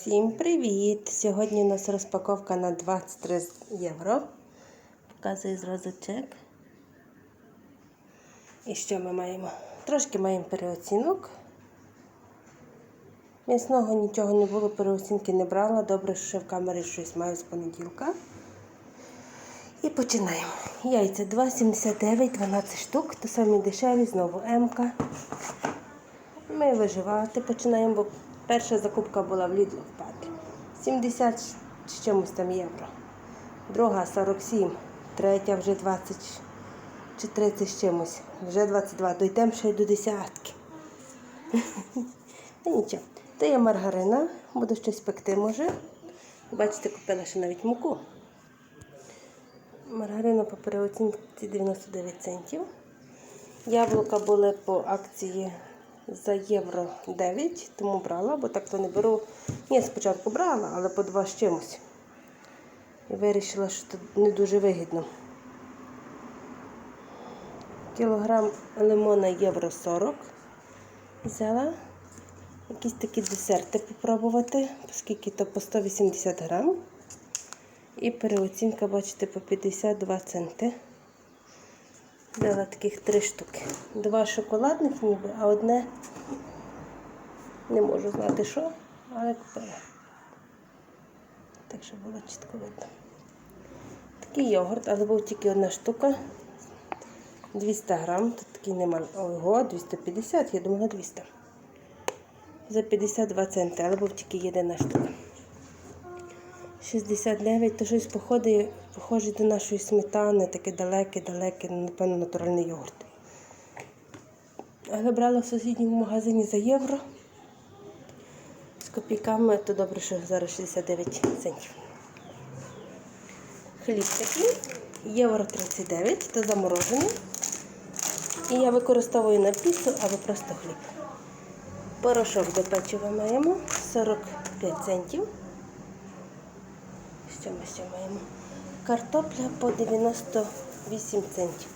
Всім привіт! Сьогодні у нас розпаковка на 23 євро. Показую зразу чек. І що ми маємо? Трошки маємо переоцінок. М'ясного нічого не було, переоцінки не брала. Добре, що в камері щось маю з понеділка. І починаємо. Яйця 2,79, 12 штук, то самі дешеві, знову М-ка. Ми виживати починаємо, бо перша закупка була в Lidl в Патрі. 70 з чимось там євро. Друга 47, третя вже 20 чи 30 з чимось. Вже 22. Дойдемо ще й до десятки. Та нічого. То є маргарина, буду щось пекти може. Бачите, купила ще навіть муку. Маргарина по переоцінці 99 центів. Яблука були по акції за євро 9, тому брала, бо так то не беру. Ні, спочатку брала, але по два з чимось. Вирішила, що це не дуже вигідно. Кілограм лимона євро 40 взяла. Якісь такі десерти попробувати, оскільки то по 180 грам. І переоцінка, бачите, по 52 центи. Взяла таких три штуки. Два шоколадних ніби, а одне не можу знати що, але купила. Так що було чітко видно. Такий йогурт, але був тільки одна штука. 200 грам, тут такий немає. Ого, 250, я думала 200. За 52 центи, але був тільки єдина штука. 69, то щось походить, похоже до нашої сметани, таке далеке-далеке, напевно, натуральний йогурт. Але брала в сусідньому магазині за євро. З копійками, то добре, що зараз 69 центів. Хліб такий, євро 39, то заморожений. І я використовую на піцу або просто хліб. Порошок до печива маємо 45 центів. Що ще маємо? Картопля по 98 центів.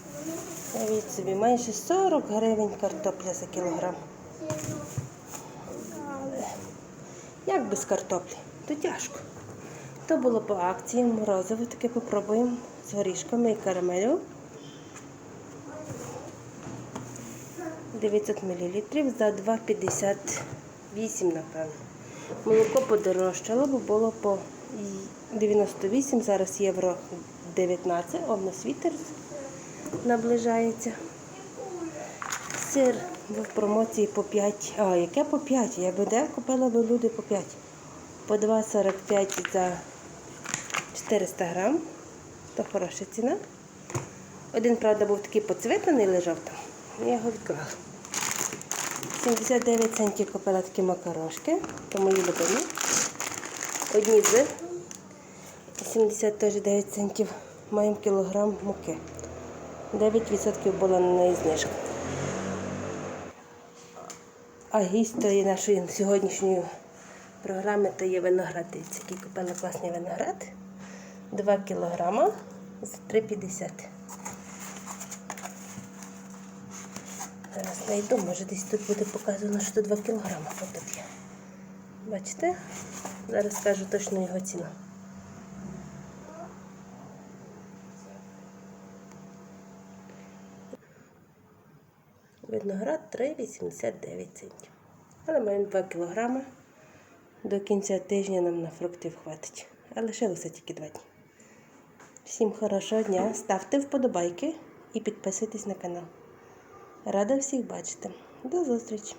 Навіть собі майже 40 гривень картопля за кілограм. Але як без картоплі? То тяжко. То було по акції, морозиво таке попробуємо з горішками і карамелю. 900 мл за 2,58, напевно. Молоко подорожчало, бо було по 98, зараз євро 19, о, в нас вітер наближається. Сир був в промоції по 5, а яке по 5? Я би де купила би люди по 5. По 2,45 за 400 грам. То хороша ціна. Один, правда, був такий поцвітаний, лежав там. Я його відклала. 79 центів купила макарошки, то мої любимі. Одні з 79 центів маємо кілограм муки. 9% була на неї знижка. А гість нашої сьогоднішньої програми то є виноград. Дивіться, який купила класний виноград. 2 кілограма за 3,50. Зараз знайду, може десь тут буде показано, що 2 кілограма. Ось тут є. Бачите? Зараз скажу точно його ціну. Виноград 3,89 центів. Але маємо 2 кілограми. До кінця тижня нам на фруктів хватить. А лишилося тільки 2 дні. Всім хорошого дня. Ставте вподобайки і підписуйтесь на канал. Рада всіх бачити. До зустрічі!